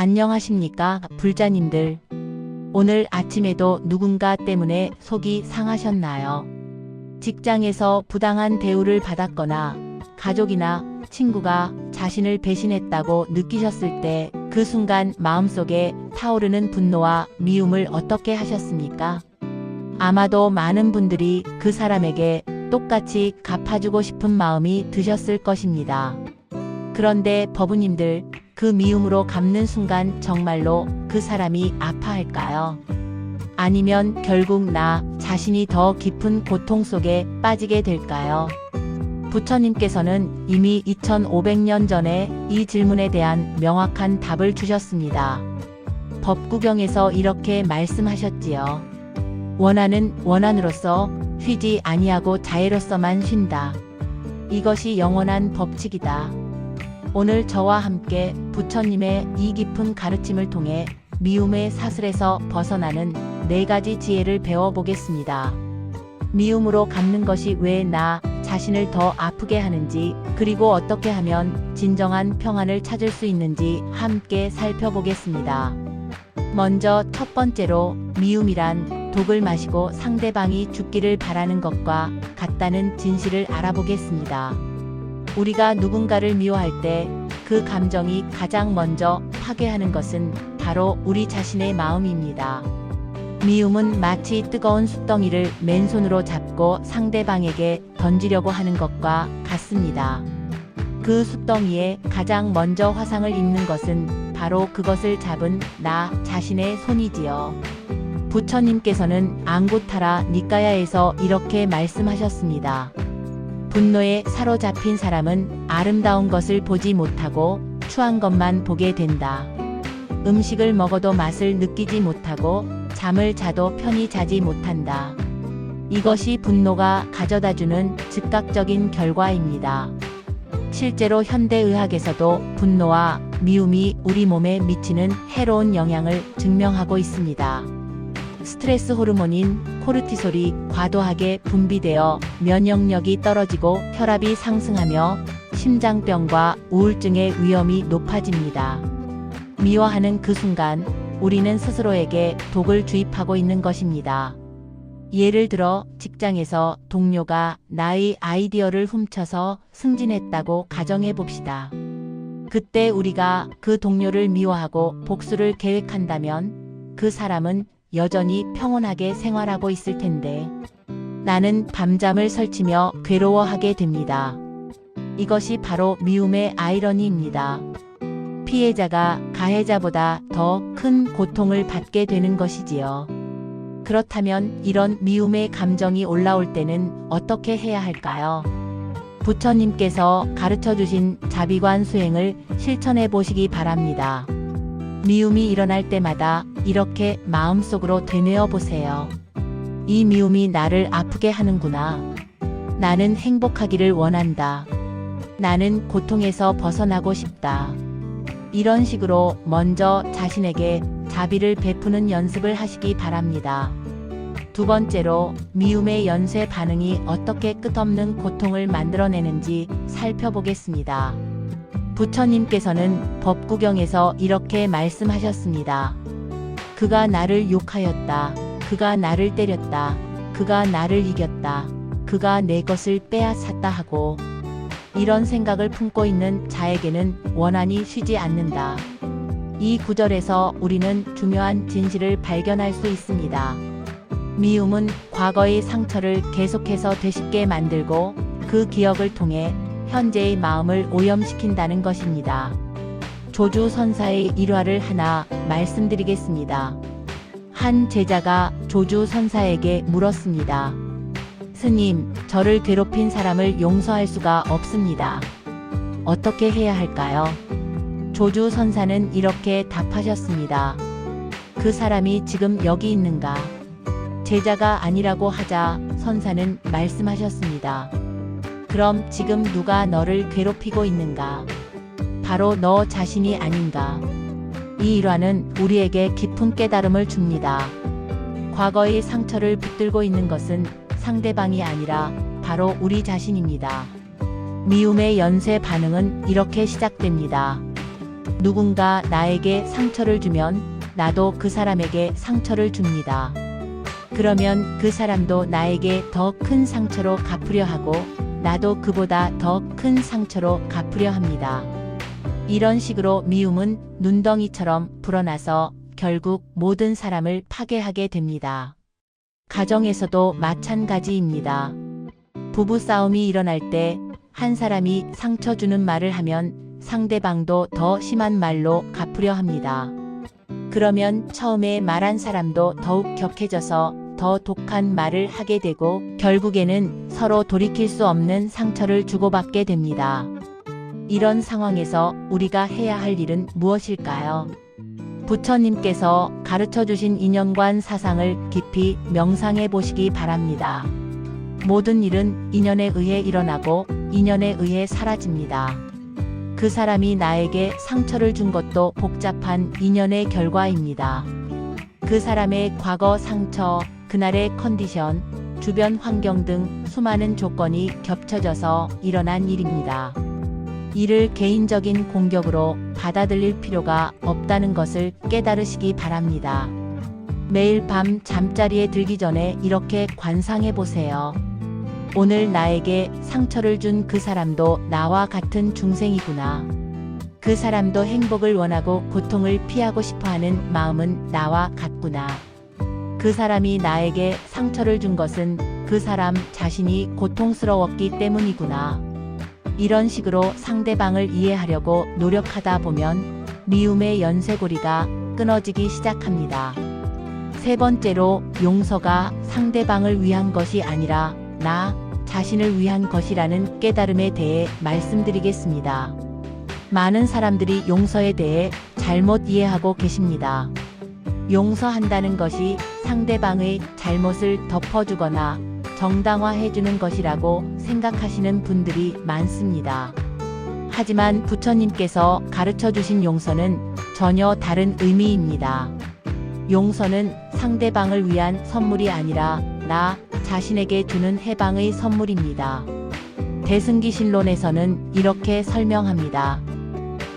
안녕하십니까, 불자님들. 오늘 아침에도 누군가 때문에 속이 상하셨나요? 직장에서 부당한 대우를 받았거나 가족이나 친구가 자신을 배신했다고 느끼셨을 때 그 순간 마음속에 타오르는 분노와 미움을 어떻게 하셨습니까? 아마도 많은 분들이 그 사람에게 똑같이 갚아주고 싶은 마음이 드셨을 것입니다. 그런데 법우님들, 그 미움으로 갚는 순간 정말로 그 사람이 아파할까요? 아니면 결국 나 자신이 더 깊은 고통 속에 빠지게 될까요? 부처님께서는 이미 2500년 전에 이 질문에 대한 명확한 답을 주셨습니다. 법구경에서 이렇게 말씀하셨지요. 원하는 원한으로서 쉬지 아니하고 자애로서만 쉰다. 이것이 영원한 법칙이다. 오늘 저와 함께 부처님의 이 깊은 가르침을 통해 미움의 사슬에서 벗어나는 네 가지 지혜를 배워보겠습니다. 미움으로 갚는 것이 왜 나 자신을 더 아프게 하는지, 그리고 어떻게 하면 진정한 평안을 찾을 수 있는지 함께 살펴보겠습니다. 먼저 첫 번째로 미움이란 독을 마시고 상대방이 죽기를 바라는 것과 같다는 진실을 알아보겠습니다. 우리가 누군가를 미워할 때 그 감정이 가장 먼저 파괴하는 것은 바로 우리 자신의 마음입니다. 미움은 마치 뜨거운 숯덩이를 맨손으로 잡고 상대방에게 던지려고 하는 것과 같습니다. 그 숯덩이에 가장 먼저 화상을 입는 것은 바로 그것을 잡은 나 자신의 손이지요. 부처님께서는 앙구타라 니까야에서 이렇게 말씀하셨습니다. 분노에 사로잡힌 사람은 아름다운 것을 보지 못하고 추한 것만 보게 된다. 음식을 먹어도 맛을 느끼지 못하고 잠을 자도 편히 자지 못한다. 이것이 분노가 가져다주는 즉각적인 결과입니다. 실제로 현대의학에서도 분노와 미움이 우리 몸에 미치는 해로운 영향을 증명하고 있습니다. 스트레스 호르몬인 코르티솔이 과도하게 분비되어 면역력이 떨어지고 혈압이 상승하며 심장병과 우울증의 위험이 높아집니다. 미워하는 그 순간 우리는 스스로에게 독을 주입하고 있는 것입니다. 예를 들어 직장에서 동료가 나의 아이디어를 훔쳐서 승진했다고 가정해 봅시다. 그때 우리가 그 동료를 미워하고 복수를 계획한다면 그 사람은 여전히 평온하게 생활하고 있을 텐데 나는 밤잠을 설치며 괴로워하게 됩니다. 이것이 바로 미움의 아이러니입니다. 피해자가 가해자보다 더 큰 고통을 받게 되는 것이지요. 그렇다면 이런 미움의 감정이 올라올 때는 어떻게 해야 할까요? 부처님께서 가르쳐 주신 자비관 수행을 실천해 보시기 바랍니다. 미움이 일어날 때마다 이렇게 마음속으로 되뇌어 보세요. 이 미움이 나를 아프게 하는구나. 나는 행복하기를 원한다. 나는 고통에서 벗어나고 싶다. 이런 식으로 먼저 자신에게 자비를 베푸는 연습을 하시기 바랍니다. 두 번째로 미움의 연쇄 반응이 어떻게 끝없는 고통을 만들어내는지 살펴보겠습니다. 부처님께서는 법구경에서 이렇게 말씀하셨습니다. 그가 나를 욕하였다. 그가 나를 때렸다. 그가 나를 이겼다. 그가 내 것을 빼앗았다 하고 이런 생각을 품고 있는 자에게는 원한이 쉬지 않는다. 이 구절에서 우리는 중요한 진실을 발견할 수 있습니다. 미움은 과거의 상처를 계속해서 되씹게 만들고 그 기억을 통해 현재의 마음을 오염시킨다는 것입니다. 조주 선사의 일화를 하나 말씀드리겠습니다. 한 제자가 조주 선사에게 물었습니다. 스님, 저를 괴롭힌 사람을 용서할 수가 없습니다. 어떻게 해야 할까요? 조주 선사는 이렇게 답하셨습니다. 그 사람이 지금 여기 있는가? 제자가 아니라고 하자 선사는 말씀하셨습니다. 그럼 지금 누가 너를 괴롭히고 있는가? 바로 너 자신이 아닌가? 이 일화는 우리에게 깊은 깨달음을 줍니다. 과거의 상처를 붙들고 있는 것은 상대방이 아니라 바로 우리 자신입니다. 미움의 연쇄 반응은 이렇게 시작됩니다. 누군가 나에게 상처를 주면 나도 그 사람에게 상처를 줍니다. 그러면 그 사람도 나에게 더 큰 상처로 갚으려 하고 나도 그보다 더 큰 상처로 갚으려 합니다. 이런 식으로 미움은 눈덩이처럼 불어나서 결국 모든 사람을 파괴하게 됩니다. 가정에서도 마찬가지입니다. 부부 싸움이 일어날 때 한 사람이 상처 주는 말을 하면 상대방도 더 심한 말로 갚으려 합니다. 그러면 처음에 말한 사람도 더욱 격해져서 더 독한 말을 하게 되고 결국에는 서로 돌이킬 수 없는 상처를 주고받게 됩니다. 이런 상황에서 우리가 해야 할 일은 무엇일까요? 부처님께서 가르쳐 주신 인연관 사상을 깊이 명상해 보시기 바랍니다. 모든 일은 인연에 의해 일어나고 인연에 의해 사라집니다. 그 사람이 나에게 상처를 준 것도 복잡한 인연의 결과입니다. 그 사람의 과거 상처, 그날의 컨디션, 주변 환경 등 수많은 조건이 겹쳐져서 일어난 일입니다. 이를 개인적인 공격으로 받아들일 필요가 없다는 것을 깨달으시기 바랍니다. 매일 밤 잠자리에 들기 전에 이렇게 관상해 보세요. 오늘 나에게 상처를 준 그 사람도 나와 같은 중생이구나. 그 사람도 행복을 원하고 고통을 피하고 싶어 하는 마음은 나와 같구나. 그 사람이 나에게 상처를 준 것은 그 사람 자신이 고통스러웠기 때문이구나. 이런 식으로 상대방을 이해하려고 노력하다 보면 미움의 연쇄고리가 끊어지기 시작합니다. 세 번째로 용서가 상대방을 위한 것이 아니라 나 자신을 위한 것이라는 깨달음에 대해 말씀드리겠습니다. 많은 사람들이 용서에 대해 잘못 이해하고 계십니다. 용서한다는 것이 상대방의 잘못을 덮어주거나 정당화해주는 것이라고 생각하시는 분들이 많습니다. 하지만 부처님께서 가르쳐 주신 용서는 전혀 다른 의미입니다. 용서는 상대방을 위한 선물이 아니라 나 자신에게 주는 해방의 선물입니다. 대승기신론에서는 이렇게 설명합니다.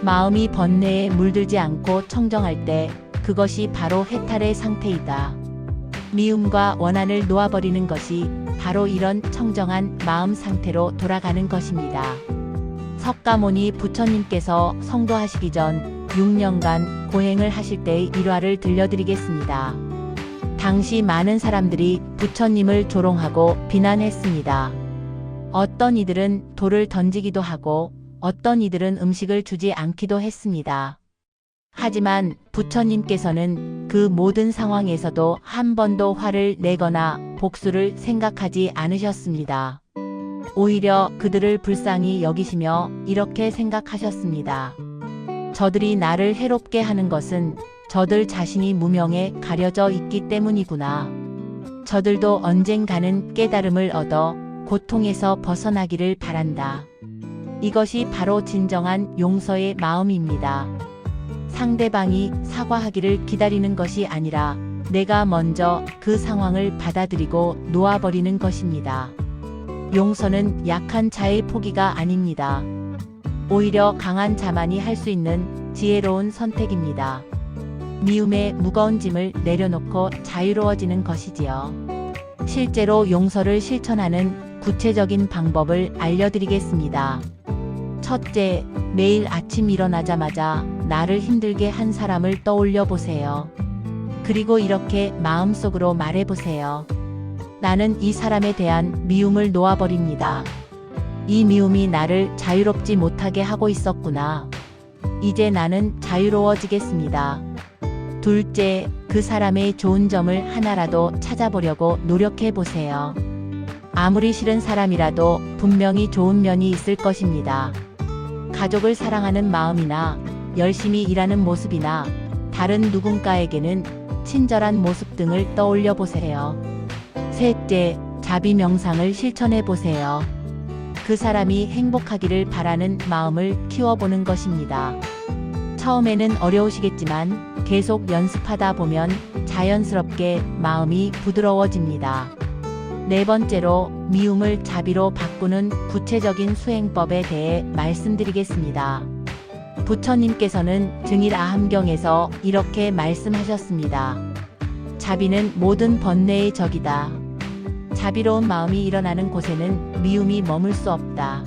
마음이 번뇌에 물들지 않고 청정할 때 그것이 바로 해탈의 상태이다. 미움과 원한을 놓아버리는 것이 바로 이런 청정한 마음 상태로 돌아가는 것입니다. 석가모니 부처님께서 성도하시기 전 6년간 고행을 하실 때의 일화를 들려드리겠습니다. 당시 많은 사람들이 부처님을 조롱하고 비난했습니다. 어떤 이들은 돌을 던지기도 하고 어떤 이들은 음식을 주지 않기도 했습니다. 하지만 부처님께서는 그 모든 상황에서도 한 번도 화를 내거나 복수를 생각하지 않으셨습니다. 오히려 그들을 불쌍히 여기시며 이렇게 생각하셨습니다. 저들이 나를 해롭게 하는 것은 저들 자신이 무명에 가려져 있기 때문이구나. 저들도 언젠가는 깨달음을 얻어 고통에서 벗어나기를 바란다. 이것이 바로 진정한 용서의 마음입니다. 상대방이 사과하기를 기다리는 것이 아니라 내가 먼저 그 상황을 받아들이고 놓아버리는 것입니다. 용서는 약한 자의 포기가 아닙니다. 오히려 강한 자만이 할 수 있는 지혜로운 선택입니다. 미움의 무거운 짐을 내려놓고 자유로워지는 것이지요. 실제로 용서를 실천하는 구체적인 방법을 알려드리겠습니다. 첫째, 매일 아침 일어나자마자 나를 힘들게 한 사람을 떠올려 보세요. 그리고 이렇게 마음속으로 말해 보세요. 나는 이 사람에 대한 미움을 놓아버립니다. 이 미움이 나를 자유롭지 못하게 하고 있었구나. 이제 나는 자유로워지겠습니다. 둘째, 그 사람의 좋은 점을 하나라도 찾아보려고 노력해 보세요. 아무리 싫은 사람이라도 분명히 좋은 면이 있을 것입니다. 가족을 사랑하는 마음이나 열심히 일하는 모습이나 다른 누군가에게는 친절한 모습 등을 떠올려 보세요. 셋째, 자비 명상을 실천해 보세요. 그 사람이 행복하기를 바라는 마음을 키워보는 것입니다. 처음에는 어려우시겠지만 계속 연습하다 보면 자연스럽게 마음이 부드러워집니다. 네 번째로 미움을 자비로 바꾸는 구체적인 수행법에 대해 말씀드리겠습니다. 부처님께서는 증일 아함경에서 이렇게 말씀하셨습니다. 자비는 모든 번뇌의 적이다. 자비로운 마음이 일어나는 곳에는 미움이 머물 수 없다.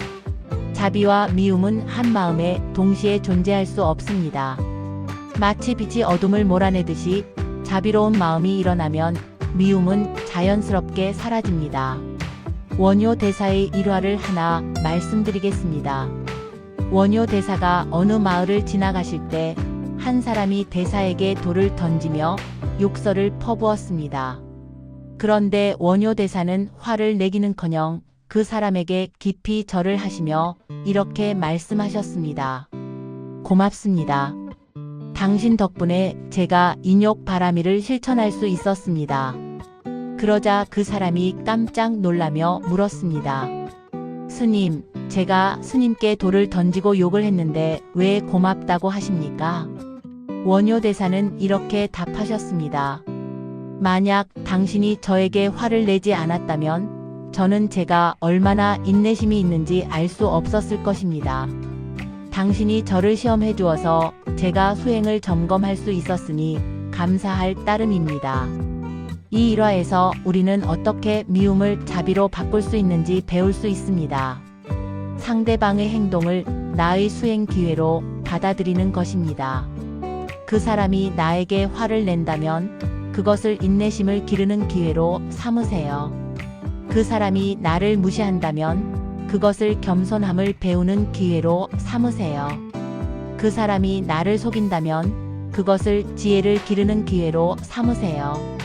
자비와 미움은 한 마음에 동시에 존재할 수 없습니다. 마치 빛이 어둠을 몰아내듯이 자비로운 마음이 일어나면 미움은 자연스럽게 사라집니다. 원효 대사의 일화를 하나 말씀드리겠습니다. 원효 대사가 어느 마을을 지나가실 때 한 사람이 대사에게 돌을 던지며 욕설을 퍼부었습니다. 그런데 원효 대사는 화를 내기는커녕 그 사람에게 깊이 절을 하시며 이렇게 말씀하셨습니다. 고맙습니다. 당신 덕분에 제가 인욕 바라미를 실천할 수 있었습니다. 그러자 그 사람이 깜짝 놀라며 물었습니다. 스님, 제가 스님께 돌을 던지고 욕을 했는데 왜 고맙다고 하십니까? 원효 대사는 이렇게 답하셨습니다. 만약 당신이 저에게 화를 내지 않았다면 저는 제가 얼마나 인내심이 있는지 알 수 없었을 것입니다. 당신이 저를 시험해 주어서 제가 수행을 점검할 수 있었으니 감사할 따름입니다. 이 일화에서 우리는 어떻게 미움을 자비로 바꿀 수 있는지 배울 수 있습니다. 상대방의 행동을 나의 수행 기회로 받아들이는 것입니다. 그 사람이 나에게 화를 낸다면 그것을 인내심을 기르는 기회로 삼으세요. 그 사람이 나를 무시한다면 그것을 겸손함을 배우는 기회로 삼으세요. 그 사람이 나를 속인다면 그것을 지혜를 기르는 기회로 삼으세요.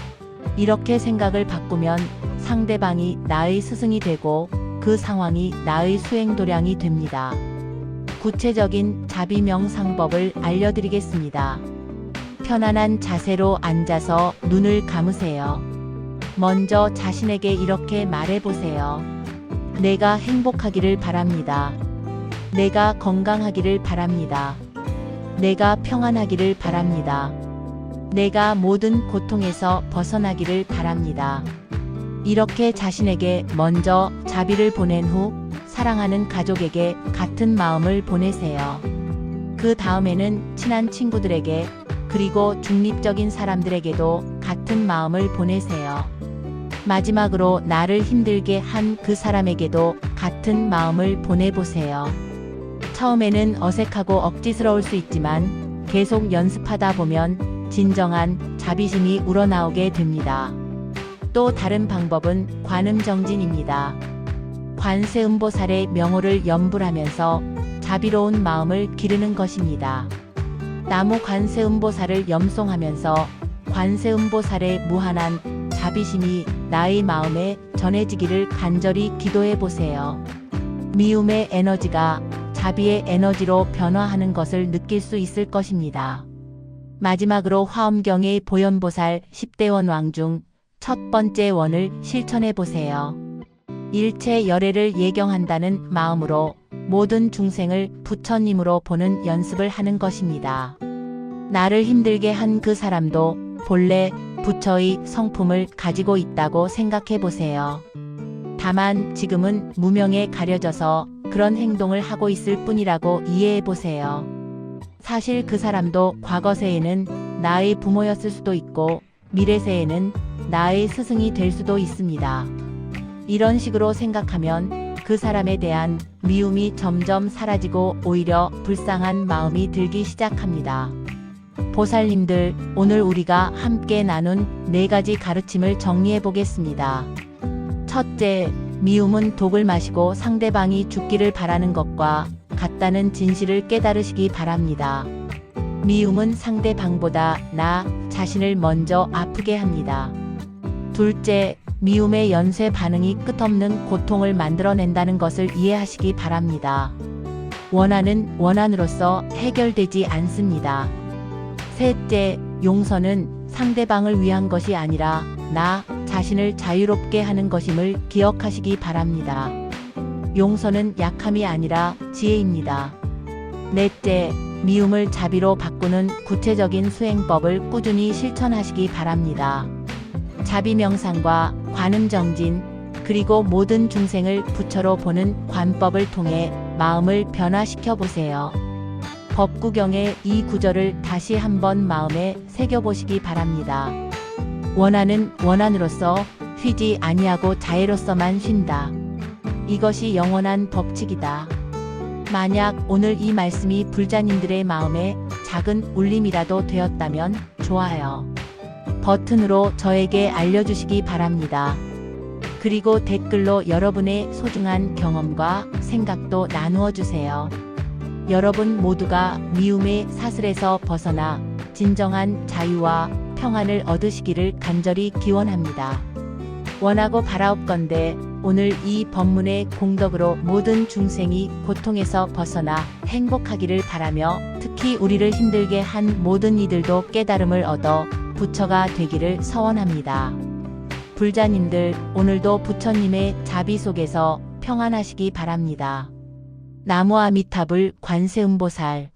이렇게 생각을 바꾸면 상대방이 나의 스승이 되고 그 상황이 나의 수행 도량이 됩니다. 구체적인 자비 명상법을 알려드리겠습니다. 편안한 자세로 앉아서 눈을 감으세요. 먼저 자신에게 이렇게 말해보세요. 내가 행복하기를 바랍니다. 내가 건강하기를 바랍니다. 내가 평안하기를 바랍니다. 내가 모든 고통에서 벗어나기를 바랍니다. 이렇게 자신에게 먼저 자비를 보낸 후 사랑하는 가족에게 같은 마음을 보내세요. 그 다음에는 친한 친구들에게 그리고 중립적인 사람들에게도 같은 마음을 보내세요. 마지막으로 나를 힘들게 한 그 사람에게도 같은 마음을 보내보세요. 처음에는 어색하고 억지스러울 수 있지만 계속 연습하다 보면 진정한 자비심이 우러나오게 됩니다. 또 다른 방법은 관음정진입니다. 관세음보살의 명호를 염불하면서 자비로운 마음을 기르는 것입니다. 나무 관세음보살을 염송하면서 관세음보살의 무한한 자비심이 나의 마음에 전해지기를 간절히 기도해 보세요. 미움의 에너지가 자비의 에너지로 변화하는 것을 느낄 수 있을 것입니다. 마지막으로 화엄경의 보현보살 10대원 왕 중 첫 번째 원을 실천해 보세요. 일체 열애를 예경한다는 마음으로 모든 중생을 부처님으로 보는 연습을 하는 것입니다. 나를 힘들게 한 그 사람도 본래 부처의 성품을 가지고 있다고 생각해 보세요. 다만 지금은 무명에 가려져서 그런 행동을 하고 있을 뿐이라고 이해해 보세요. 사실 그 사람도 과거 세에는 나의 부모였을 수도 있고 미래 세에는 나의 스승이 될 수도 있습니다. 이런 식으로 생각하면 그 사람에 대한 미움이 점점 사라지고 오히려 불쌍한 마음이 들기 시작합니다. 보살님들, 오늘 우리가 함께 나눈 네 가지 가르침을 정리해 보겠습니다. 첫째, 미움은 독을 마시고 상대방이 죽기를 바라는 것과 같다는 진실을 깨달으시기 바랍니다. 미움은 상대방보다 나 자신을 먼저 아프게 합니다. 둘째, 미움의 연쇄 반응이 끝없는 고통을 만들어낸다는 것을 이해하시기 바랍니다. 원한은 원한으로서 해결되지 않습니다. 셋째, 용서는 상대방을 위한 것이 아니라 나 자신을 자유롭게 하는 것임을 기억하시기 바랍니다. 용서는 약함이 아니라 지혜입니다. 넷째, 미움을 자비로 바꾸는 구체적인 수행법을 꾸준히 실천하시기 바랍니다. 자비 명상과 관음 정진, 그리고 모든 중생을 부처로 보는 관법을 통해 마음을 변화시켜 보세요. 법구경의 이 구절을 다시 한번 마음에 새겨보시기 바랍니다. 원하는 원한으로서 쉬지 아니하고 자애로서만 쉰다. 이것이 영원한 법칙이다. 만약 오늘 이 말씀이 불자님들의 마음에 작은 울림이라도 되었다면 좋아요. 버튼으로 저에게 알려주시기 바랍니다. 그리고 댓글로 여러분의 소중한 경험과 생각도 나누어 주세요. 여러분 모두가 미움의 사슬에서 벗어나 진정한 자유와 평안을 얻으시기를 간절히 기원합니다. 원하고 바라옵건대 오늘 이 법문의 공덕으로 모든 중생이 고통에서 벗어나 행복하기를 바라며 특히 우리를 힘들게 한 모든 이들도 깨달음을 얻어 부처가 되기를 서원합니다. 불자님들 오늘도 부처님의 자비 속에서 평안하시기 바랍니다. 나무아미탑을 관세음보살